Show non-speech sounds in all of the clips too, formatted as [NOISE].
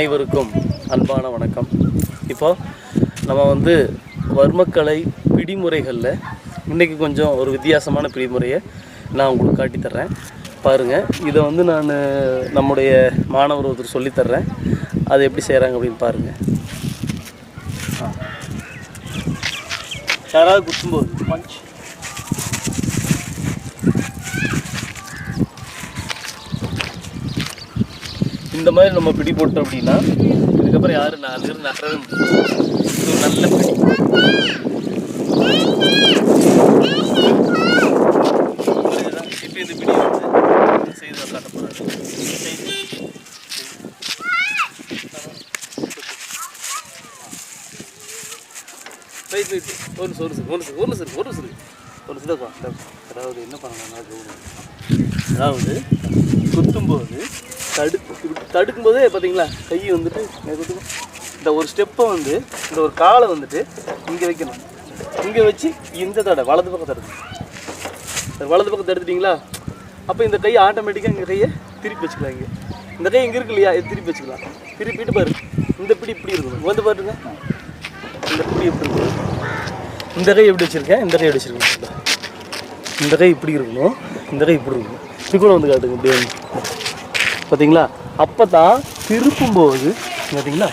அனைவருக்கும் அன்பான வணக்கம். இப்போ நம்ம வந்து வர்மக்கலை பிடிமுறைகளில் இன்றைக்கி கொஞ்சம் ஒரு வித்தியாசமான பிடிமுறையை நான் உங்களுக்கு காட்டித்தர்றேன். பாருங்கள் இதை வந்து நான் நம்முடைய மாணவர் ஒருத்தர் சொல்லித் தர்றேன் அது எப்படி செய்கிறாங்க அப்படின்னு பாருங்கள் யாராவது குத்தும்போது பஞ்ச் இந்த மாதிரி நம்ம பிடி போட்டோம் அப்படின்னா இதுக்கப்புறம் யாரும் நாலு பேர் நகரவே இது ஒரு நல்ல பிடி. இப்போ இந்த பிடி வந்து செய்து காட்ட போகிறாரு வெயிட் வெயிட் ஒரு நிமிஷம் ஒரு நிமிஷம் ஒரு நிமிஷம். ஒரு நிமிஷம் ஒரு நிமிஷம் ஒரு நிமிஷம் அதாவது என்ன பண்ணலாம் அதாவது குத்தும்போது தடு தடுக்கும் தடுக்கும்போதே பார்த்தீங்களா கை வந்துட்டு இந்த ஒரு ஸ்டெப்பை வந்து இந்த ஒரு காலை வந்துட்டு இங்கே வைக்கணும். இங்கே வச்சு இந்த தடை வலது பக்கம் தடுக்கணும். வலது பக்கம் தடுத்துட்டீங்களா? அப்போ இந்த கை ஆட்டோமேட்டிக்காக இங்கே கையை திருப்பி வச்சுக்கலாம் இங்கே. இந்த கை இங்கே இருக்கு இல்லையா இது திருப்பி வச்சுக்கலாம். திருப்பிட்டு பாரு. இந்த பிடி இப்படி இருக்கணும். வந்து பாருங்க. இந்த பிடி எப்படி இருக்கணும். இந்த கை எப்படி வச்சுருக்கேன்? இந்த கை எப்படி வச்சுருக்கேன் இந்த கை இப்படி இருக்கணும். இந்த கை இப்படி இருக்கணும். இப்போ வந்து காட்டுங்க இப்படி பார்த்தீங்களா அப்போ தான் திருப்பும்போது பார்த்தீங்களா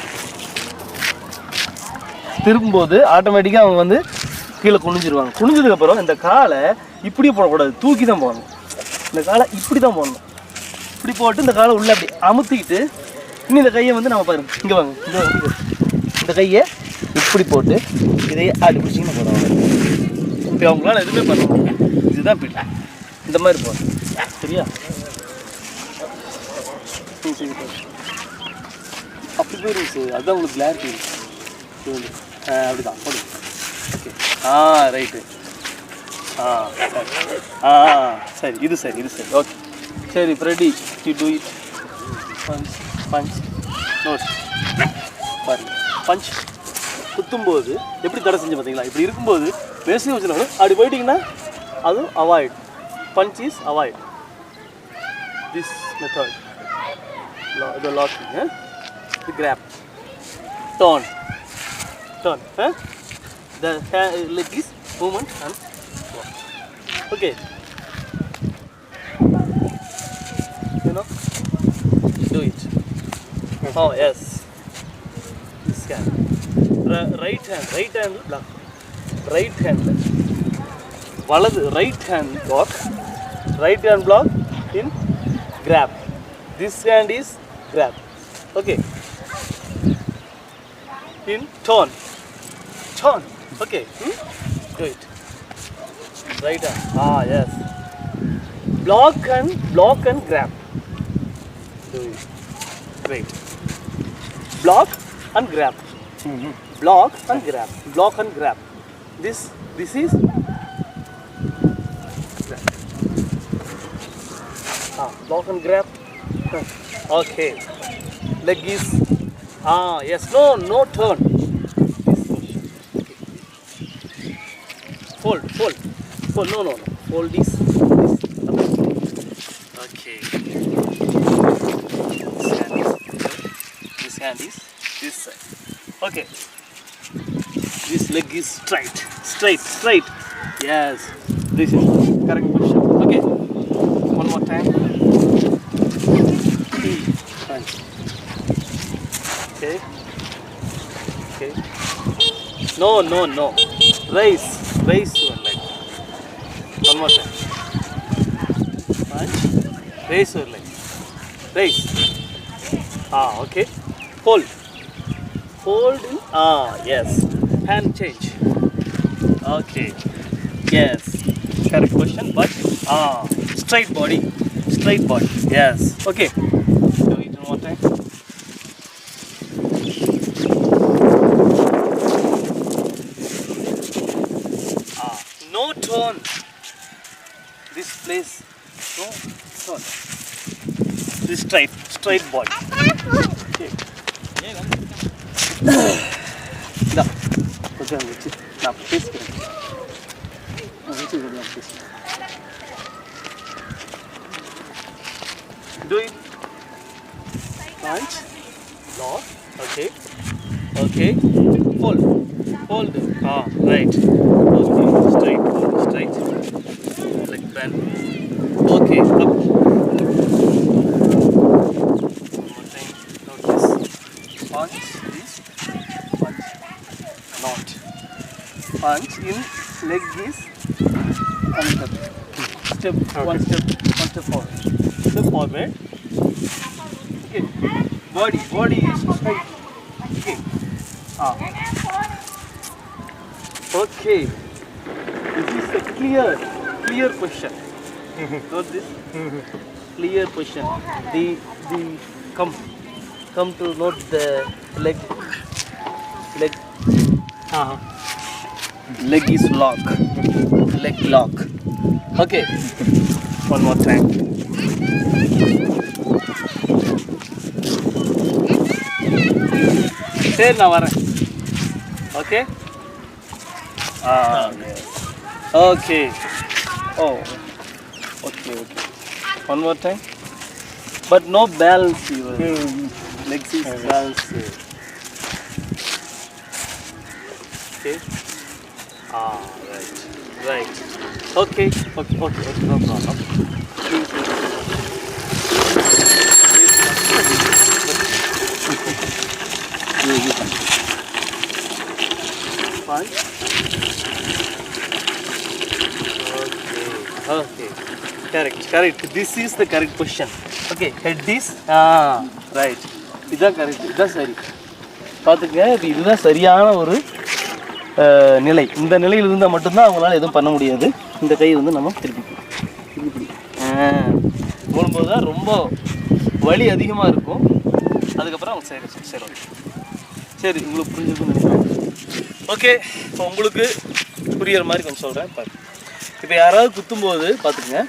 திருப்பும்போது ஆட்டோமேட்டிக்காக அவங்க வந்து கீழே குனிஞ்சிருவாங்க. குனிஞ்சதுக்கப்புறம் இந்த காலை இப்படியே போடக்கூடாது. தூக்கி தான் போடணும். இந்த காலை இப்படி தான் போடணும். இப்படி போட்டு இந்த காலை உள்ளே அப்படி அமுத்திக்கிட்டு இன்னும் இந்த கையை வந்து நம்ம பாருங்க இங்கே வாங்க. இங்கே வாங்க. இந்த கையை இப்படி போட்டு இதையே ஆடி பிடிச்சிங்கன்னா போடுவாங்க இப்போ அவங்களால எதுவுமே பண்ண முடியும் இதுதான் பிடி இந்த மாதிரி போகணும் சரியா? சரி அப்படி போயிடும் சார் அதுதான் உங்களுக்கு கிளாரிட்டி அப்படிதான் போடு ஓகே ஆ ரைட்டு ஆ சரி ஆ சரி இது சரி இது சரி ஓகே சரி இப்போ ready you do it punch punch note பாருங்க பஞ்ச் குத்தும்போது எப்படி தடை செஞ்சு பார்த்தீங்களா இப்படி இருக்கும்போது பேசி வச்சுனாலும் அப்படி போயிட்டீங்கன்னா அதுவும் avoid punch is avoid this method the locking, eh? the grab, turn, turn, eh? the hand, leg is movement and walk. Okay. You know, do it. Oh yes. This hand. R- right hand, right hand block. Right hand. வலது right hand block. Right hand block in grab. This hand is grab. Okay. In turn. Turn. Okay. Hmm? Do it. Right hand. Ah, yes. Block and block and grab. Do it. Great. Block and grab. Block and grab. Block and grab. This this is grab. Ah, block and grab. Okay. Leg is ah yes no no turn. Fold fold fold no no no fold this this. Okay. This hand is this hand is this side. Okay. This leg is straight straight straight. Yes. This is correct position. Okay. One more time. Punch. Okay. Okay. No, no, no. Raise. Raise your leg. One more time. Punch. Raise your leg. Raise. Ah, okay. Hold. Hold. Ah, yes. Hand change. Okay. Yes. Correct question, but ah, straight body. Straight body. Yes. Okay. stone. This place, no stone. This straight, straight ball. Da, కొంచెం వచ్చి Do it. Punch. Lock. Okay. Okay. Hold. Hold. Ah, right. Okay. Straight straight leg bend okay up one time this punch this punch not punch in leg is another step one step one step forward step forward okay body body is straight okay ah okay this is a clear clear question note this clear question the the come come to note the leg leg leg is lock leg lock okay one more time சரி நான் வரேன் okay ah Okay. Oh. Okay, okay. One more time. But no balance you Legs is okay. balance. Okay. Ah, right. Right. Okay. Okay, okay, okay. No problem. [LAUGHS] Fine. Okay. Correct. Correct. This is the correct question. Okay. Head this. Ah. Right. இதுதான் correct இதுதான் சரி பார்த்துக்க இதுதான் சரியான ஒரு நிலை இந்த நிலையில் இருந்தால் மட்டும்தான் அவங்களால எதுவும் பண்ண முடியாது இந்த கை வந்து நம்ம திருப்பிக்கணும் திருப்பி பிடி. தான் ரொம்ப வலி அதிகமாக இருக்கும் அதுக்கப்புறம் அவங்க சரி சரி சரி சரி உங்களுக்கு புரிஞ்சுக்கணும் ஓகே இப்போ உங்களுக்கு புரியிற மாதிரி கொஞ்சம் சொல்கிறேன் பார்த்து இப்போ யாராவது குத்தும்போது பார்த்துக்குங்க.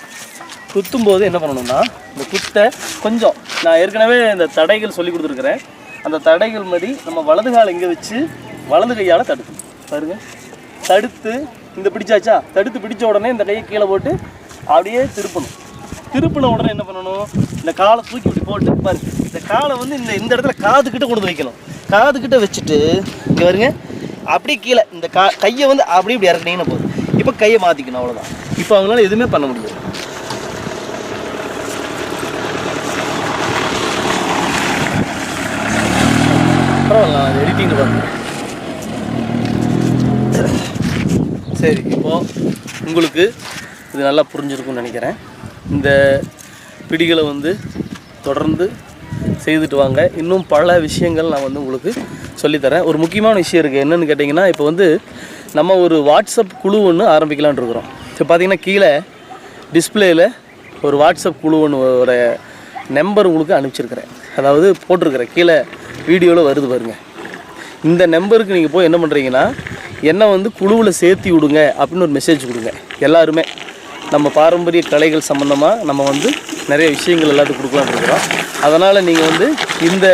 குத்தும்போது என்ன பண்ணணும்னா இந்த குத்தை கொஞ்சம் நான் ஏற்கனவே இந்த தடைகள் சொல்லி கொடுத்துருக்குறேன். அந்த தடைகள் மாதிரி நம்ம வலது காலை இங்கே வச்சு வலது கையால் தடுக்கணும். பாருங்க. தடுத்து இந்த பிடிச்சாச்சா? தடுத்து பிடிச்ச உடனே இந்த கையை கீழே போட்டு அப்படியே திருப்பணும். திருப்பின உடனே என்ன பண்ணணும்? இந்த காலை தூக்கி இப்படி போட்டு பாருங்க. இந்த காலை வந்து இந்த இந்த இடத்துல காதுக்கிட்ட கொண்டு வந்து வைக்கணும். காது கிட்ட வச்சுட்டு இங்கே வருங்க அப்படியே கீழே இந்த கா கையை வந்து அப்படியே இப்படி இறக்குனீங்கன்னா போதும் கையை மாற்றிக்கணும் அவ்வளோதான் இப்போ அவங்களால எதுவுமே பண்ண முடியாது பரவாயில்ல அது எடிட்டிங்கில் சரி இப்போது உங்களுக்கு இது நல்லா புரிஞ்சிருக்கும்னு நினைக்கிறேன். இந்த பிடிகளை வந்து தொடர்ந்து செய்துட்டு வாங்க. இன்னும் பல விஷயங்கள் நான் வந்து உங்களுக்கு சொல்லித்தரேன். ஒரு முக்கியமான விஷயம் இருக்குது என்னென்னு கேட்டிங்கன்னா இப்போ வந்து நம்ம ஒரு வாட்ஸ்அப் குழு ஒன்று ஆரம்பிக்கலாம்னு இருக்கிறோம். இப்போ பார்த்தீங்கன்னா கீழே டிஸ்பிளேயில் ஒரு வாட்ஸ்அப் குழு ஒன்று நம்பர் உங்களுக்கு அனுப்பிச்சிருக்கிறேன். அதாவது போட்டிருக்கிறேன். கீழே வீடியோவில் வருது பாருங்கள் இந்த நம்பருக்கு நீங்கள் போய் என்ன பண்ணுறீங்கன்னா என்னை வந்து குழுவில் சேர்த்தி விடுங்க அப்படின்னு ஒரு மெசேஜ் கொடுங்க. எல்லாருமே. நம்ம பாரம்பரிய கலைகள் சம்மந்தமாக நம்ம வந்து நிறைய விஷயங்கள் எல்லாத்துக்கும் கொடுக்கலான்னு இருக்கிறோம். அதனால் நீங்கள் வந்து இந்த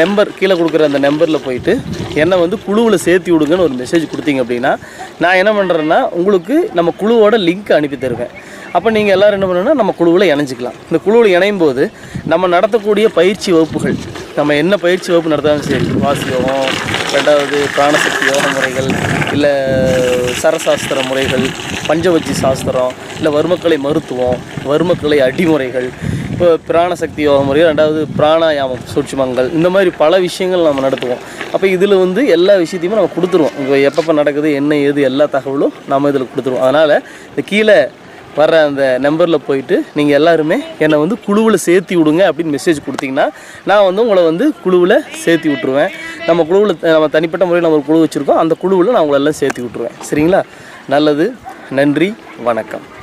நம்பர் கீழே கொடுக்குற அந்த நம்பரில் போயிட்டு என்னை வந்து குழுவில் சேர்த்து விடுங்கன்னு ஒரு மெசேஜ் கொடுத்தீங்க அப்படின்னா நான் என்ன பண்ணுறேன்னா உங்களுக்கு நம்ம குழுவோட லிங்க் அனுப்பி தருவேன். அப்போ நீங்கள் எல்லோரும் என்ன பண்ணணும்னா நம்ம குழுவில் இணைஞ்சிக்கலாம். இந்த குழுவில் இணையும் போது நம்ம நடத்தக்கூடிய பயிற்சி வகுப்புகள் நம்ம என்ன பயிற்சி வகுப்பு நடத்தாலும் சரி வாசியோகம் ரெண்டாவது பிராணசக்தி யோக முறைகள் இல்லை சரசாஸ்திர முறைகள் பஞ்சவச்சி சாஸ்திரம் இல்லை வர்மக்கலை மருத்துவம் வர்மக்கலை அடிமுறைகள் இப்போ பிராணசக்தி யோக முறை ரெண்டாவது பிராணாயாமம் சூட்சுமங்கள் இந்த மாதிரி பல விஷயங்கள் நம்ம நடத்துவோம். அப்போ இதில் வந்து எல்லா விஷயத்தையுமே நம்ம கொடுத்துருவோம். இப்போ எப்பப்போ நடக்குது என்ன ஏது எல்லா தகவலும் நம்ம இதில் கொடுத்துருவோம். அதனால் இந்த கீழே வர்ற அந்த நம்பரில் போயிட்டு நீங்கள் எல்லாருமே என்னை வந்து குழுவில் சேர்த்தி விடுங்க அப்படின்னு மெசேஜ் கொடுத்தீங்கன்னா நான் வந்து உங்களை வந்து குழுவில் சேர்த்தி விட்ருவேன் நம்ம குழுவில் நம்ம தனிப்பட்ட முறையில் நம்ம ஒரு குழு வச்சுருக்கோம். அந்த குழுவில் நான் உங்களை எல்லாம் சேர்த்தி விட்ருவேன் சரிங்களா? நல்லது நன்றி வணக்கம்.